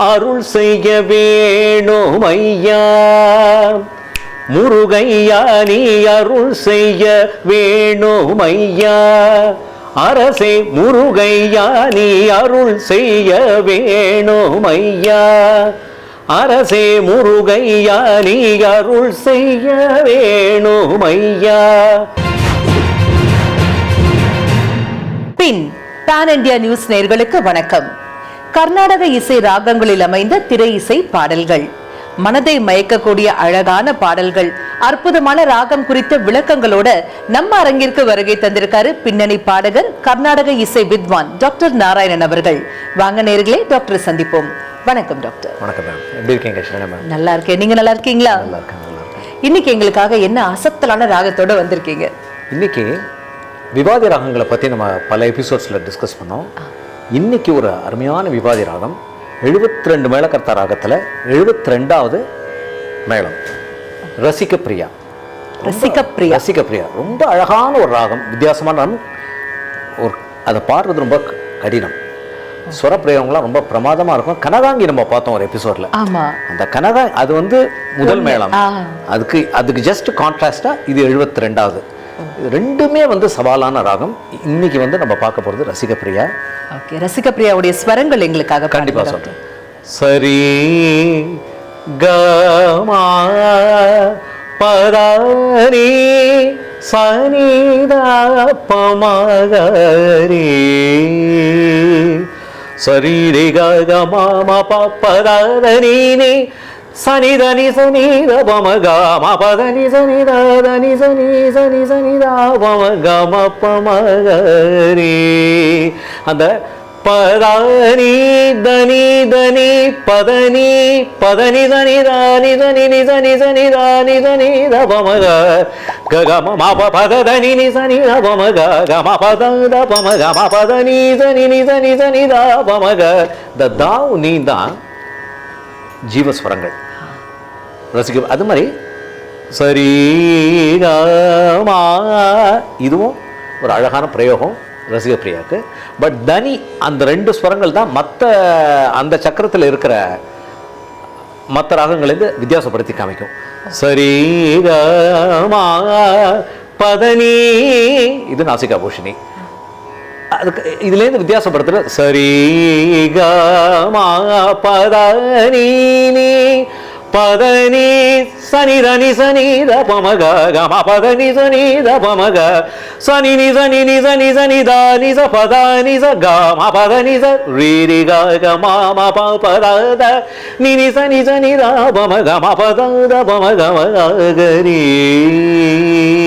அருள் செய்ய வேணும் ஐயா. முருகையா நீ அருள் செய்ய வேணும் ஐயா. அரசே முருகையா நீ அருள் செய்ய வேணும் ஐயா. அரசே முருகையா நீ அருள் செய்ய வேணும் ஐயா. பின் பேன் இண்டியா நியூஸ் நேர்களுக்கு வணக்கம். கர்நாடக இசை ராகங்களில் அமைந்த திரை இசை பாடல்கள். மனதை மயக்கக்கூடிய அழகான பாடல்கள் அற்புதமான ராகம் குறித்த விளக்கங்களோட நம்ம அரங்கிற்கு வருகை தந்திருக்காரு பின்னணி பாடகர் கர்நாடக இசை வித்வான் டாக்டர் நாராயணன் அவர்கள். வாங்க நேர்களே டாக்டர் சந்திப்போம். வணக்கம் டாக்டர். வணக்கம் மேம். எப்படி இருக்கீங்க நல்லா இருக்கேன். நீங்க நல்லா இருக்கீங்களா? நல்லா இருக்கேன் நல்லா இருக்கேன். இன்னைக்கு எங்களுக்காக என்ன அசத்தலான ராகத்தோட வந்திருக்கீங்க? இன்னைக்கு விவாதி ராகங்களை பற்றி நம்ம பல எபிசோட்ஸில் டிஸ்கஸ் பண்ணோம். இன்னைக்கு ஒரு அருமையான விவாதி ராகம். எழுபத்தி ரெண்டு மேளகர்த்தா ராகத்தில் எழுபத்தி ரெண்டாவது மேளம். ரசிக பிரியா. ரசிக பிரியா. ரசிக பிரியா. ரொம்ப அழகான ஒரு ராகம். வித்தியாசமான ராகம். ஒரு அதை பாடுறது ரொம்ப கடினம். சுரப்பிரயோகங்கள்லாம் ரொம்ப பிரமாதமாக இருக்கும். கனகாங்கி நம்ம பார்த்தோம் ஒரு எபிசோடில் ஆமா. அந்த கனகா அது வந்து முதல் மேளம். அதுக்கு அதுக்கு ஜஸ்ட் கான்ட்ராஸ்டா இது எழுபத்தி ரெண்டாவது ரெண்டுமே வந்து சவாலான ராகம். இன்னைக்கு வந்து நம்ம பார்க்க போறது ரசிக பிரியா ஓகே ரசிக பிரியாவுடைய ஸ்வரங்கள் எங்களுக்காக கண்டிப்பா பாடுங்க சொல்றேன். சரி கமா பதாரி சனிதா பமகரி. சரி ரே க மாம பப்பதனி சனி தனி சனி த பம க ம பதனி சனி த தனி சனி சனி சனி த பம க ம பமகரி அந்த பதானி தனி தனி பதனி பதனி தனி தானி தனி நி சனி சனி தானி தனி த பம க க க ம ம ப பத தனி நி சனி த பம க க ம பத த பம க ம பத நி சனி நி சனி சனி த பம க இந்த தாவ் நீ தான் ஜீவஸ்வரங்கள். ரசிக்க அது மாதிரி சரீரமா இதுவும் ஒரு அழகான பிரயோகம் ரசிக பிரியாக்கு பட் தனி அந்த ரெண்டு ஸ்வரங்கள் தான் மற்ற அந்த சக்கரத்தில் இருக்கிற மற்ற ராகங்கள்லேருந்து வித்தியாசப்படுத்தி காமிக்கும். சரீரமா பதனி இது நாசிகா பூஷணி இதுலேருந்து வித்தியாசப்படுத்துற சரி க மா பதனி நீ பதனி சனி தனி சனி த பமக கம பதனி சனி த பமக சனி நி சனி நி சனி சனி த நி ச பத நி ச க ம பத நி ச ரீ ரி க க ம ம ப ப த த நி நி சனி சனி த பம க ம பத த பம க ம க க ரீ இப்படி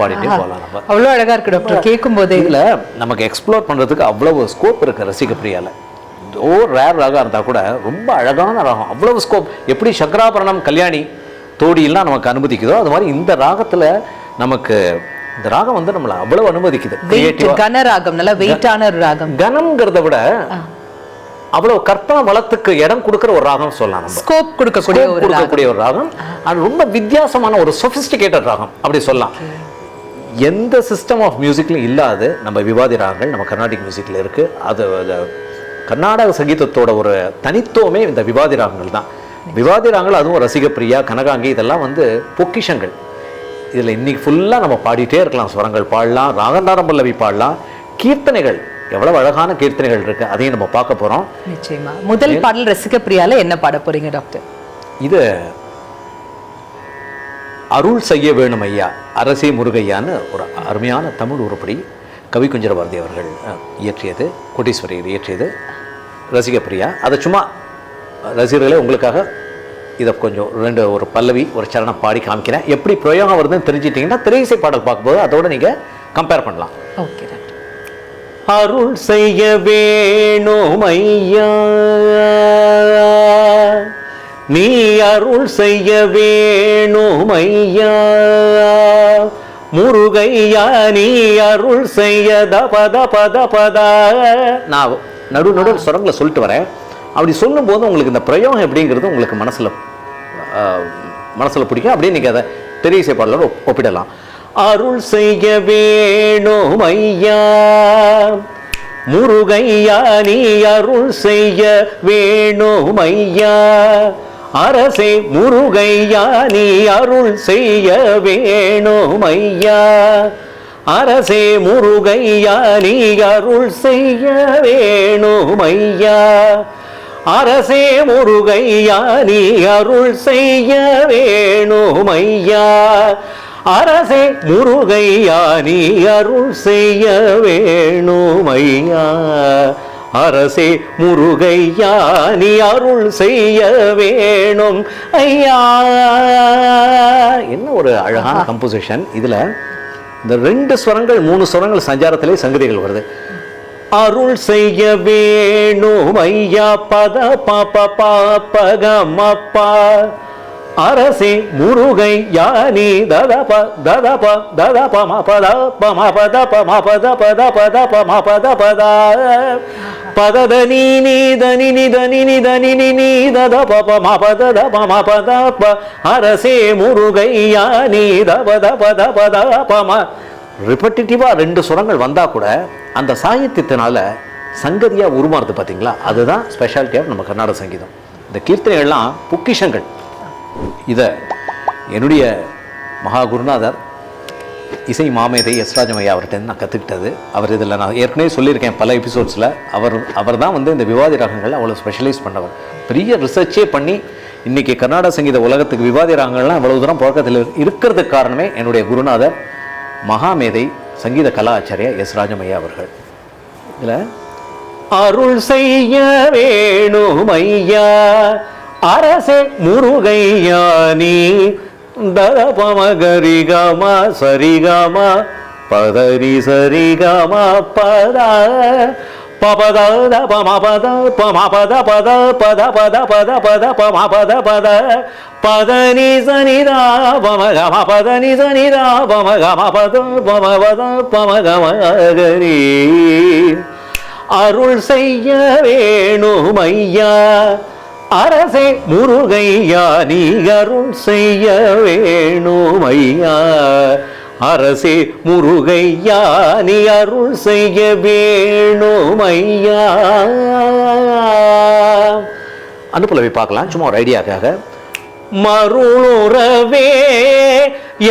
பாடிட்டே போகலாம் நம்ம அவ்வளவு அழகா இருக்கு டாக்டர் கேட்கும் போதே இதுல நமக்கு எக்ஸ்ப்ளோர் பண்றதுக்கு அவ்வளவு ஸ்கோப் இருக்கு ரசிக பிரியால ஓ ரேர் ராகம் இருந்தா கூட ரொம்ப அழகான ராகம். அவ்வளவு ஸ்கோப் எப்படி சங்கராபரணம் கல்யாணி தோடியெல்லாம் நமக்கு அனுமதிக்குதோ அது மாதிரி இந்த ராகத்துல நமக்கு இந்த ராகம் வந்து நம்மளை அவ்வளவு அனுமதிக்குது. கிரியேட்டிவா கனராகம் நல்ல வெயிட்டான ஒரு ராகம். கனம்ங்கிறத விட அவ்வளவு கற்பனை வளத்துக்கு இடம் கொடுக்கிற ஒரு ராகம் சொல்லலாம் ஸ்கோப் கொடுக்கக்கூடிய ராகம் கொடுக்கக்கூடிய ஒரு ராகம். அது ரொம்ப வித்தியாசமான ஒரு சொபிஸ்டிகேட்டட் ராகம். அப்படி சொல்லலாம். எந்த சிஸ்டம் ஆஃப் மியூசிக்லையும் இல்லாது நம்ம விவாதி ராகங்கள் நம்ம கர்நாடிக் மியூசிக்ல இருக்கு. அது கர்நாடக சங்கீதத்தோட ஒரு தனித்துவமே இந்த விவாதி ராகங்கள் தான். விவாதி ராகங்கள் அதுவும் ரசிகப்பிரியா கனகாங்கி இதெல்லாம் வந்து பொக்கிஷங்கள். இதில் இன்னைக்கு ஃபுல்லாக நம்ம பாடிட்டே இருக்கலாம். ஸ்வரங்கள் பாடலாம் ராகந்தாரம் பல்லவி பாடலாம். கீர்த்தனைகள் எவ்வளவு அழகான கீர்த்தனைகள் இருக்கு. அதையும் நம்ம பார்க்க போறோம். நிச்சயமா. முதல் பாடல் ரசிக பிரியால என்ன பாட போறீங்க டாக்டர்? இது அருள் செய்ய வேணும் ஐயா அரசே முருகையான்னு ஒரு அருமையான தமிழ் உருப்படி கவி குஞ்சர பாரதி அவர்கள் இயற்றியது கோட்டீஸ்வரர் இயற்றியது. ரசிக பிரியா அதை சும்மா ரசிகர்களே உங்களுக்காக இதை கொஞ்சம் ரெண்டு ஒரு பல்லவி ஒரு சரணம் பாடி காமிக்கிறேன். எப்படி பிரயோகம் வருதுன்னு தெரிஞ்சிட்டிங்கன்னா திரையிசை பாடல் பார்க்கும்போது அதோட நீங்கள் கம்பேர் பண்ணலாம். ஓகே அருள் செய்ய வேணும் ஐயா நீ அருள் செய்ய வேணும் ஐயா முருகையா நீ அருள் செய்ய தபத பத பத நான் நடு நடு சுரங்களை சொல்லிட்டு வரேன். அப்படி சொல்லும்போது உங்களுக்கு இந்த பிரயோகம் எப்படிங்கிறது உங்களுக்கு மனசில் மனசில் பிடிக்கும். அப்படியே நீங்கள் அதை தெரிய பாடலோட ஒப்பிடலாம். அருள் செய்ய வேணும் ஐயா முருகையா நீ அருள் செய்ய வேணுமையா? அரசே முருகையா நீ அருள் செய்ய வேணுமையா? அரசே முருகையா நீ அருள் செய்ய வேணுமையா? அரசே முருகையா நீ அருள் செய்ய வேணுமையா? அரசே முருகையா நீ அருள் செய்ய வேணுமையா? அரசே முருகையா நீ அருள் செய்ய வேணும். ஐயா. என்ன ஒரு அழகான கம்போசிஷன் இதுல இந்த ரெண்டு ஸ்வரங்கள் மூணு ஸ்வரங்கள் சஞ்சாரத்திலே சங்கதிகள் வருது. அருள் செய்ய வேணும் ஐயா பத பாப்ப பாப்பகமப்பா அரசி முருகை யானி ததப ததப ததப மபத பமபத பமபத பத பத பமபத பத பதத நீ நீ தனி நி தனி நி தனி நி நீ தத பப மபத தப மபத ப அரசே முருகை யானி தப பத பத தப ம. ரிப்பட்டிட்டிவாக ரெண்டு சுரங்கள் வந்தால் கூட அந்த சாகித்யத்தினால சங்கதியாக உருமாறுது பார்த்தீங்களா அதுதான் ஸ்பெஷாலிட்டி ஆஃப் நம்ம கர்நாடக சங்கீதம். இந்த கீர்த்தனைகள்லாம் பொக்கிஷங்கள். இதை என்னுடைய மகா குருநாதர் இசை மாமேதை எஸ் ராஜமையா அவர்கிட்ட நான் கற்றுக்கிட்டது அவர் இதில் நான் ஏற்கனவே சொல்லியிருக்கேன் பல எபிசோட்ஸில் அவர் அவர் தான் வந்து இந்த விவாதி ராகங்கள் அவ்வளோ ஸ்பெஷலைஸ் பண்ணவர். பெரிய ரிசர்ச்சே பண்ணி இன்றைக்கி கர்நாடக சங்கீத உலகத்துக்கு விவாதி ராகங்கள்லாம் அவ்வளோ தூரம் புழக்கத்தில் இருக்கிறதுக்கு காரணமே என்னுடைய குருநாதர் மகாமேதை சங்கீத கலாச்சாரியா எஸ் ராஜமையா அவர்கள். இதில் அருள் செய்ய வேணும் ஐயா அரசே முருகையானி. நீ தரபமகரிகம சரிகம பதரி சரிகம பத பபத பமபத பமபத பத பத பத பத பத பமபத பத பதனி சனிதா பமகம பதனி சனிதா பமகம பத பமபத பமகமகரி அருள் செய்ய வேணும் ஐயா அரசே முருகையா நீ அருள் செய்ய வேணும் ஐயா அரசே முருகையா நீ அருள் செய்ய வேணும் ஐயா அனுப்புலவை பார்க்கலாம். சும்மா ஒரு ஐடியாக்காக மருளுறவே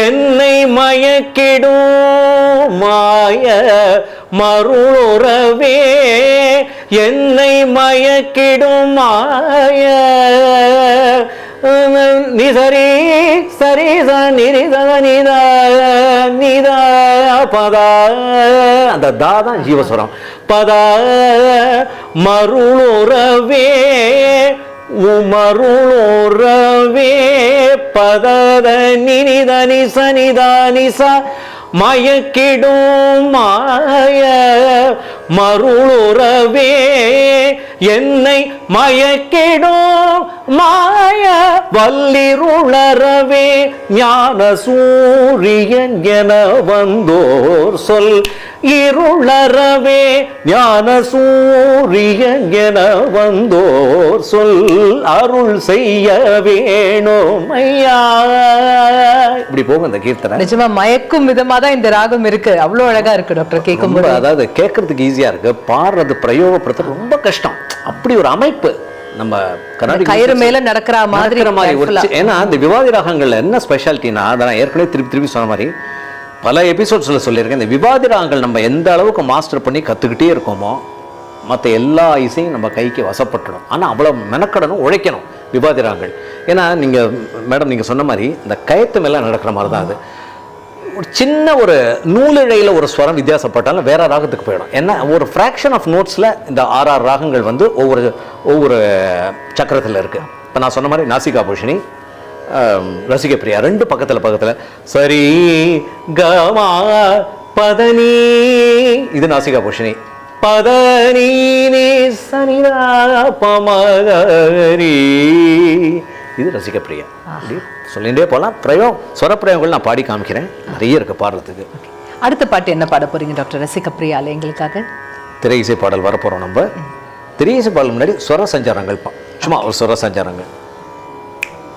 என்னை மயக்கிடும் மாய மருளுறவே என்னை மயக்கிடும் மாய. நீ சரி ச நிரித நித நித பதா. அந்த தா தான் ஜீவஸ்வரம். பத மருளுறவே உமருளோரவே பதத நினித நிச மயக்கிடும் மாய மருளுறவே என்னை மயக்கிடும் மாய வல்லிருளறவே ஞான சூரியன் என வந்தோர் சொல். இருளறவே ஞான சூரியன் என வந்தோர் சொல். அருள் செய்ய வேணும் ஐயா. இப்படி போகும் இந்த கீர்த்தனை. நிஜமா மயக்கும் விதமா தான் இந்த ராகம் இருக்கு. அவ்வளவு அழகா இருக்கு டாக்டர் கேட்கும் அதாவது கேட்கறதுக்கு ஈஸியா இருக்கு. பாடுறது பிரயோகப்படுத்துறது ரொம்ப கஷ்டம். அப்படி ஒரு அமைப்பு. நம்ம கர்நாடக கயிறு மேல நடக்கிற மாதிரி மாதிரி ஒரு ஏன்னா இந்த விவாதி ராகங்கள்ல என்ன ஸ்பெஷாலிட்டினா அதை நான் ஏற்கனவே திருப்பி திருப்பி சொன்ன மாதிரி பல எபிசோட்ஸில் சொல்லியிருக்கேன். இந்த விவாதி ராகங்கள் நம்ம எந்த அளவுக்கு மாஸ்டர் பண்ணி கற்றுக்கிட்டே இருக்கோமோ மற்ற எல்லா இசையும் நம்ம கைக்கு வசப்பட்டுடும். ஆனால் அவ்வளோ மெனக்கடணும் உழைக்கணும் விவாதி ராகங்கள். ஏன்னா நீங்கள் மேடம் நீங்கள் சொன்ன மாதிரி இந்த கயத்து மேலே நடக்கிற மாதிரி தான் அது. சின்ன ஒரு நூலிழையில் ஒரு ஸ்வரம் வித்தியாசப்பட்டாலும் வேற ராகத்துக்கு போயிடும். ஏன்னா ஒரு ஃப்ராக்ஷன் ஆஃப் நோட்ஸில் இந்த ஆறாறு ராகங்கள் வந்து ஒவ்வொரு ஒவ்வொரு சக்கரத்தில் இருக்குது இப்போ நான் சொன்ன மாதிரி நாசிகா பூஷணி ரசிக பிரியா ரெண்டு பக்கத்தில் பக்கத்தில் சரி கமா பதனி இது நாசிகா பூஷணி. பதனி நீ சனிதா பமகரி இது ரசிக பிரியா இப்படி சொல்லிகிட்டே போகலாம். பிரயோகம் சொரப்பிரயோகங்கள் நான் பாடி காமிக்கிறேன். நிறைய இருக்கு பாடுறதுக்கு. அடுத்த பாட்டு என்ன பாட போறீங்க டாக்டர்? ரசிக பிரியால எங்களுக்காக. திரை இசை பாடல் வரப்போகிறோம் நம்ம. திரை இசை பாடல் முன்னாடி சொர சஞ்சாரங்கள் சும்மா ஒரு சொர சஞ்சாரங்கள்.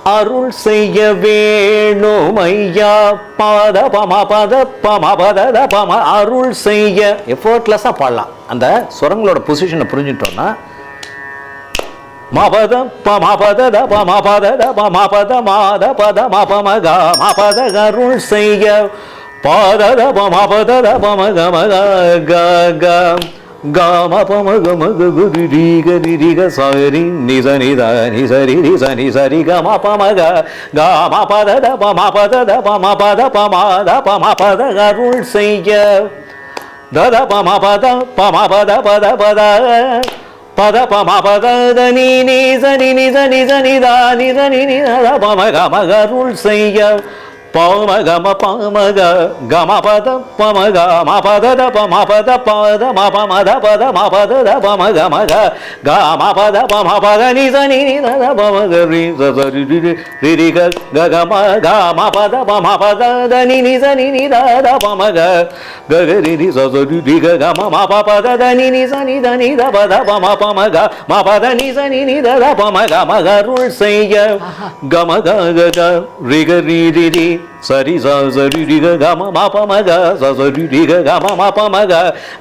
அருள் செய்ய வேணும் ஐயா. பத பம பத பம பத பம. அருள் செய்ய. எஃபோர்ட்லெஸ்ஸாக பாடலாம். அந்த சுரங்களோட பொசிஷனை புரிஞ்சுட்டோம்னா மபத ப மபத த ப மபத த ப மபத மாத பத மப மக மபத கருள் செய்ய பாத த ப மபத த ப மக மக க க க ம ப மக மக குரு ரி க ரி ரி க சரி நி ச நி த நி ச ரி ரி ச நி ச ரி க ம ப மக க ம பத த ப ம பத த ப ம பத ப ம த ப ம பத கருள் செய்ய தத பம பத பம பத பத பத பத பம பத த நீ நீ சனி நி சனி சனி தா நி சனி நி த பம கம கருள் செய்ய பம கம பம க கம பத பம க ம பத த பம பத பத ம பம த பத ம பத த பம கம க க ம பத பம பத நி சனி நி த பம க ரி ச ச ரி ரி ரி ரி ரி க க க ம க ம பத பம பத த நி நி சனி நி த த பம க க க ரி ரி ச ச ரி ரி க க ம ம ப ப த த நி நி ச நி த நி த ப த ப ம ப ம க ம ப த நி ச நி நி த த ப ம க ம க அருள் செய்ய க ம க க க ரி க ரி ரி ரி சரி ச ச ரி ரி க க ம ம ப ம க ச ச ரி ரி க க ம ம ப ம க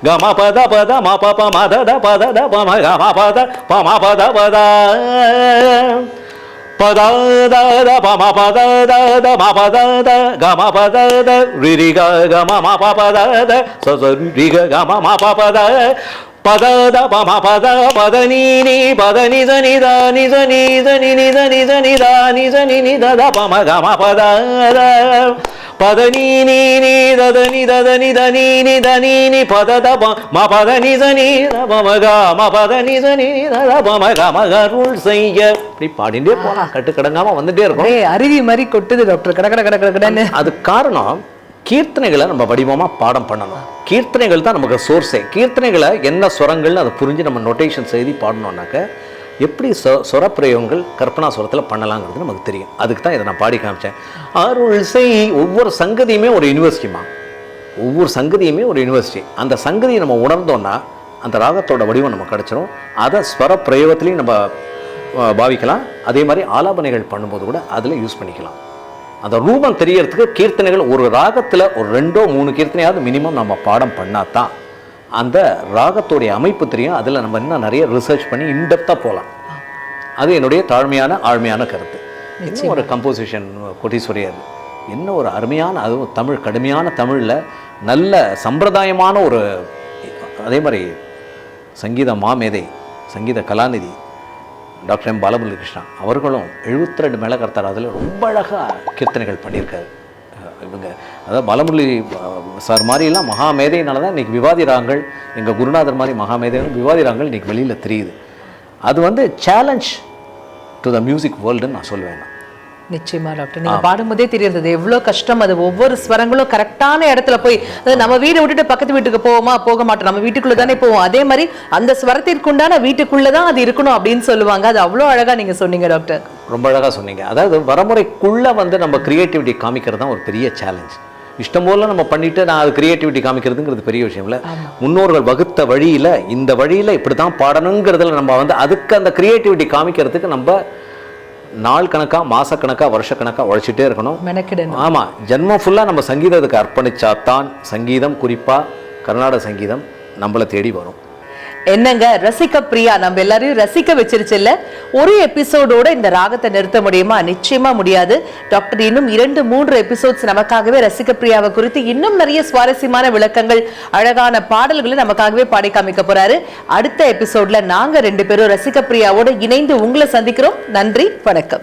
க ம ப த ப த ம ப ப ம த த ப த த ப ம க ம ப த ப ம ப த ப த பத த த ப ம ப த த த ம ப த த க ம ப த த ரி ரி க க ம ம ப ப த த ச ச ரி ரி க க ம ம ப ப த பத பத நீ பத நி த நி த நி த நி த நி நி த நி த நி த நி த நி நி த த ப ம க ம ப த த பத நீ நீ நீ த த நி த த நி த நீ நி த நீ நி பத த ப ம பத நி த நி த ப ம க ம பத நி த நி த த ப ம க ம க அருள் செய்ய. இப்படி பாடிட்டே போலாம் கட்டுக்கடங்காம வந்துட்டே இருக்கும். அருவி மாதிரி கொட்டுது டாக்டர். கட கட கட கட கடன்னு. அது காரணம் கீர்த்தனைகளை நம்ம வடிவமாக பாடம் பண்ணணும். கீர்த்தனைகள் தான் நமக்கு சோர்ஸே கீர்த்தனைகளை என்ன சுரங்கள்னு அதை புரிஞ்சு நம்ம நொட்டேஷன் செய்தி பாடணுன்னாக்க எப்படி சொ சொரப்பிரயோகங்கள் கற்பனா சுரத்தில் பண்ணலாங்கிறது நமக்கு தெரியும். அதுக்கு தான் இதை நான் பாடி காமிச்சேன். அருள் செய் ஒவ்வொரு சங்கதியுமே ஒரு யூனிவர்சிட்டிமா ஒவ்வொரு சங்கதியுமே ஒரு யூனிவர்சிட்டி அந்த சங்கதியை நம்ம உணர்ந்தோன்னா அந்த ராகத்தோட வடிவம் நமக்கு கிடைச்சிரும். அதை ஸ்வர பிரயோகத்திலையும் நம்ம பாவிக்கலாம். அதே மாதிரி ஆலாபனைகள் பண்ணும்போது கூட அதில் யூஸ் பண்ணிக்கலாம். அந்த ரூபம் தெரியறதுக்கு கீர்த்தனைகள் ஒரு ராகத்தில் ஒரு ரெண்டோ மூணு கீர்த்தனையாவது மினிமம் நம்ம பாடம் பண்ணாதான் அந்த ராகத்தோடைய அமைப்பு தெரியும். அதில் நம்ம இன்னும் நிறைய ரிசர்ச் பண்ணி இன்டெப்த்தாக போகலாம் அது என்னுடைய தாழ்மையான ஆழ்மையான கருத்து. என்ன ஒரு கம்போசிஷன் கொட்டீஸ்வரி அது என்ன ஒரு அருமையான அதுவும் தமிழ் கடுமையான தமிழில் நல்ல சம்பிரதாயமான ஒரு அதே மாதிரி சங்கீத மாமேதை சங்கீத கலாநிதி டாக்டர் எம் பாலமுரளி கிருஷ்ணா அவர்களும் 72 ரெண்டு மேலக்கர்த்தார் அதில் ரொம்ப அழகாக கீர்த்தனைகள் பண்ணியிருக்காரு. இவங்க அதாவது பாலமுரளி சார் மாதிரிலாம் மகா மேதையினால தான் இன்றைக்கி விவாதிராங்கள். எங்கள் குருநாதர் மாதிரி மகா விவாதிராங்கள் விவாதி இன்றைக்கி வெளியில் தெரியுது. அது வந்து சேலஞ்ச் டு த மியூசிக் வேர்ல்டுன்னு நான் சொல்லுவேன் நான். நிச்சயமா டாக்டர் நீங்க பாடும்போதே தெரியுது எவ்வளவு கஷ்டம் அது ஒவ்வொரு ஸ்வரங்களும் கரெக்டான இடத்துல போய் நம்ம வீடை விட்டுட்டு பக்கத்து வீட்டுக்கு போவோமா போக மாட்டோம். நம்ம வீட்டுக்குள்ள தானே போவோம். அதே மாதிரி அந்த ஸ்வரத்திற்குண்டான வீட்டுக்குள்ள தான் அது இருக்கணும் அப்படின்னு சொல்லுவாங்க. அது அவ்வளவு அழகா நீங்க சொன்னீங்க டாக்டர் ரொம்ப அழகாக சொன்னீங்க. அதாவது வரமுறைக்குள்ளே வந்து நம்ம கிரியேட்டிவிட்டி காமிக்கிறது தான் ஒரு பெரிய சேலஞ்ச் இஷ்டம் போல நம்ம பண்ணிட்டு நான் அது கிரியேட்டிவிட்டி காமிக்கிறதுங்கிறது பெரிய விஷயம் இல்லை. முன்னோர்கள் வகுத்த வழியில் இந்த வழியில் இப்படி தான் பாடணுங்கிறதுல நம்ம வந்து அதுக்கு அந்த கிரியேட்டிவிட்டி காமிக்கிறதுக்கு நம்ம நாள் கணக்கா மாசக்கணக்கா வருஷக்கணக்கா உழைச்சிட்டே இருக்கணும். மெனக்கிடணும். ஆமாம் ஜென்மம் ஃபுல்லாக நம்ம சங்கீதத்துக்கு அர்ப்பணிச்சாதான் சங்கீதம் குறிப்பாக கர்நாடக சங்கீதம் நம்மளை தேடி வரும். என்னங்க ரசிக்க பிரியா? நம்ம எல்லாரையும் ரசிக்க வச்சிருச்சுல்ல? ஒரு எபிசோடோட இந்த ராகத்தை நிறுத்த முடியுமா? நிச்சயமா முடியாது. டாக்டர் இன்னும் இரண்டு மூன்று எபிசோட்ஸ் நமக்காகவே ரசிக்க பிரியாவை குறித்து இன்னும் நிறைய சுவாரஸ்யமான விளக்கங்கள் அழகான பாடல்களை நமக்காகவே பாடி காமிக்க போறாரு. அடுத்த எபிசோட்ல நாங்க ரெண்டு பேரும் ரசிக்க பிரியாவோட இணைந்து உங்களை சந்திக்கிறோம். நன்றி வணக்கம்.